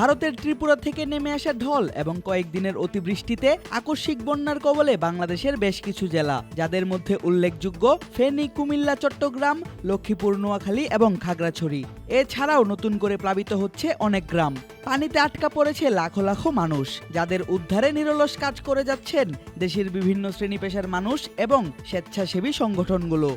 ভারতের ত্রিপুরা থেকে নেমে আসা ঢল এবং কয়েকদিনের অতিবৃষ্টিতে আকস্মিক বন্যার কবলে বাংলাদেশের বেশ কিছু জেলা, যাদের মধ্যে উল্লেখযোগ্য ফেনী, কুমিল্লা, চট্টগ্রাম, লক্ষ্মীপুর, নোয়াখালী এবং খাগড়াছড়ি। এছাড়াও নতুন করে প্লাবিত হচ্ছে অনেক গ্রাম। পানিতে আটকা পড়েছে লাখো লাখো মানুষ, যাদের উদ্ধারে নিরলস কাজ করে যাচ্ছেন দেশের বিভিন্ন শ্রেণি পেশার মানুষ এবং স্বেচ্ছাসেবী সংগঠনগুলো।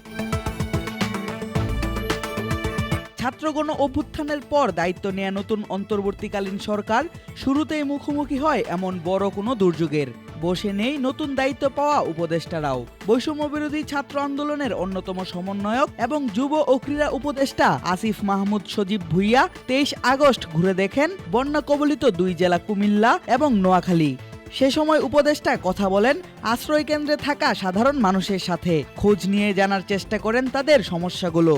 ছাত্রগণ অভ্যুত্থানের পর দায়িত্ব নেয়া নতুন অন্তর্বর্তীকালীন সরকার শুরুতেই মুখোমুখি হয় এমন বড় কোনো দুর্যোগের। বসে নেই নতুন দায়িত্ব পাওয়া উপদেষ্টারাও। বৈষম্য বিরোধী ছাত্র আন্দোলনের অন্যতম সমন্বয়ক এবং যুব ও ক্রীড়া উপদেষ্টা আসিফ মাহমুদ সজীব ভুইয়া তেইশ আগস্ট ঘুরে দেখেন বন্যা কবলিত দুই জেলা কুমিল্লা এবং নোয়াখালী। সে সময় উপদেষ্টা কথা বলেন আশ্রয় কেন্দ্রে থাকা সাধারণ মানুষের সাথে। খোঁজ নিয়ে জানার চেষ্টা করেন তাদের সমস্যাগুলো।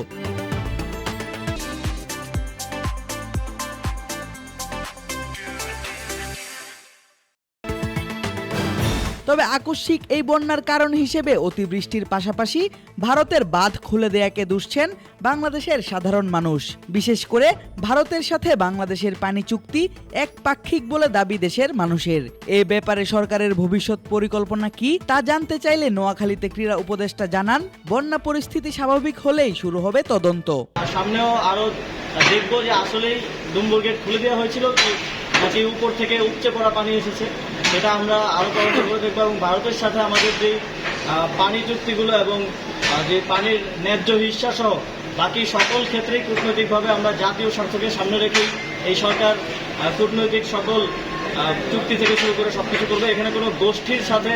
তবে আকস্মিক এই বন্যার কারণ হিসেবে অতিবৃষ্টির পাশাপাশি ভারতের বাঁধ খুলে দেয়াকে দুষছেন বাংলাদেশের সাধারণ মানুষ। বিশেষ করে ভারতের সাথে বাংলাদেশের পানি চুক্তি একপাক্ষিক বলে দাবি দেশের মানুষের। এ ব্যাপারে সরকারের ভবিষ্যৎ পরিকল্পনা কি তা জানতে চাইলে নোয়াখালীতে ক্রীড়া উপদেষ্টা জানান, বন্যা পরিস্থিতি স্বাভাবিক হলেই শুরু হবে তদন্ত। সামনেও আরও দেখব যে আসলেই ডুম্বুর গেট খুলে দেওয়া হয়েছিল নাকি উপর থেকে উপচে পড়া পানি এসেছে। সেটা আমরা আরও তদন্ত করে দেখব এবং ভারতের সাথে আমাদের যে পানি চুক্তিগুলো এবং যে পানির ন্যায্য হিস্সা সহ বাকি সকল ক্ষেত্রেই কূটনৈতিকভাবে আমরা জাতীয় স্বার্থকে সামনে রেখেই এই সরকার কূটনৈতিক সকল চুক্তি থেকে শুরু করে সবকিছু করবে। এখানে কোনো গোষ্ঠীর সাথে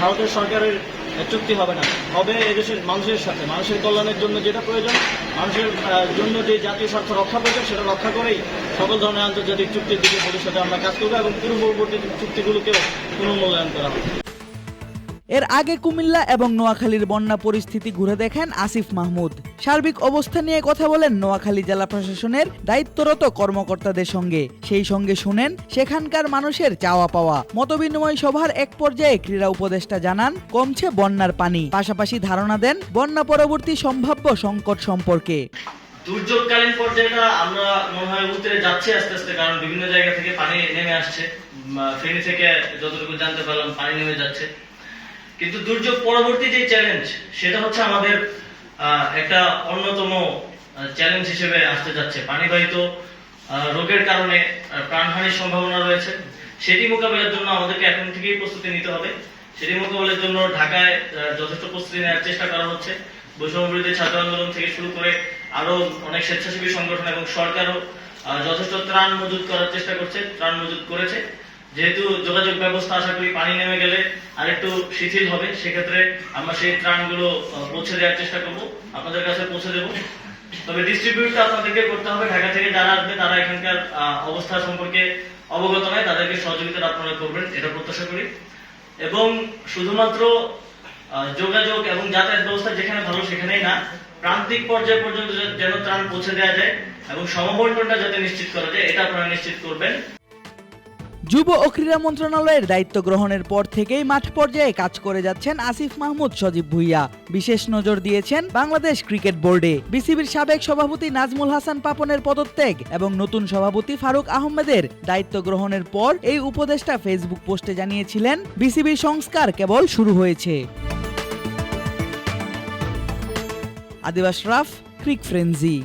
ভারতের সরকারের চুক্তি হবে না। হবে এদেশের মানুষের সাথে। মানুষের কল্যাণের জন্য যেটা প্রয়োজন, মানুষের জন্য যে জাতীয় স্বার্থ রক্ষা প্রয়োজন, সেটা রক্ষা করেই সকল ধরনের আন্তর্জাতিক চুক্তির দিকে ভবিষ্যতে আমরা কাজ করব এবং পূর্ববর্তী চুক্তিগুলোকেও পুনর্মূল্যায়ন করা হবে। এর আগে কুমিল্লা এবং নোয়াখালীর বন্যা পরিস্থিতি ঘুরে দেখেন আসিফ মাহমুদ। সার্বিক অবস্থা নিয়ে কথা বলেন নোয়াখালী জেলা প্রশাসনের দায়িত্বরত কর্মকর্তাদের সঙ্গে। সেই সঙ্গে শুনেন সেখানকার মানুষের চাওয়া পাওয়া। মতবিনিময় সভার এক পর্যায়ে ক্রীড়া উপদেষ্টা জানান, কমছে বন্যার পানি। পাশাপাশি ধারণা দেন, বন্যা পরবর্তী সম্ভাব্য সংকট সম্পর্কে। দুর্যোগকালীন পর্যায়টা আমরা মনে হয় উতরে যাচ্ছি আস্তে আস্তে, কারণ বিভিন্ন জায়গা থেকে পানি নেমে আসছে। ফেনী থেকে যতটুকু জানতে পারলাম, পানি নেমে যাচ্ছে। কিন্তু দুর্যোগ পরবর্তী যে চ্যালেঞ্জ সেটা হচ্ছে আমাদের একটা অন্যতম চ্যালেঞ্জ হিসেবে আসতে যাচ্ছে। পানিবাহিত রোগের কারণে প্রাণহানির সম্ভাবনা রয়েছে। সেটি মোকাবেলার জন্য আমাদেরকে এখন থেকেই প্রস্তুতি নিতে হবে। সেটি মোকাবেলার জন্য ঢাকায় যথেষ্ট প্রস্তুতি নেওয়ার চেষ্টা করা হচ্ছে। বৈষম্য বিরোধী ছাত্র আন্দোলন থেকে শুরু করে আরও অনেক স্বেচ্ছাসেবী সংগঠন এবং সরকারও যথেষ্ট ত্রাণ মজুত করার চেষ্টা করছে, ত্রাণ মজুত করেছে। যেহেতু যোগাযোগ ব্যবস্থা, আশা করি পানি নেমে গেলে আরেকটু শিথিল হবে, সেক্ষেত্রে আমরা সেই ত্রাণগুলো পৌঁছে দেওয়ার চেষ্টা করব। আপনাদের কাছে পৌঁছে দেব। তবে ডিস্ট্রিবিউটটা আপনাদেরকে করতে হবে। ঢাকা থেকে যারা আসবে, তারা এখানকার অবস্থা সম্পর্কে অবগত নয়। তাদেরকে সহযোগিতা আপনারা করবেন, এটা প্রত্যাশা করি। এবং শুধুমাত্র যোগাযোগ এবং যাতায়াত ব্যবস্থা যেখানে ভালো সেখানেই না, প্রান্তিক পর্যায় পর্যন্ত যেন ত্রাণ পৌঁছে দেওয়া যায় এবং সমবন্টনটা যাতে নিশ্চিত করা যায়, এটা আপনারা নিশ্চিত করবেন। যুব ও ক্রীড়া মন্ত্রণালয়ের দায়িত্ব গ্রহণের পর থেকেই মাঠ পর্যায়ে কাজ করে যাচ্ছেন আসিফ মাহমুদ, সজীব ভুইয়া। বিশেষ নজর দিয়েছেন বাংলাদেশ ক্রিকেট বোর্ডে। বিসিবির সাবেক সভাপতি নাজমুল হাসান পাপনের পদত্যাগ এবং নতুন সভাপতি ফারুক আহমেদের দায়িত্ব গ্রহণের পর এই উপদেষ্টা ফেসবুক পোস্টে জানিয়েছিলেন, বিসিবির সংস্কার কেবল শুরু হয়েছে। আদিবাস রাফ, ক্রিক ফ্রেন্সি।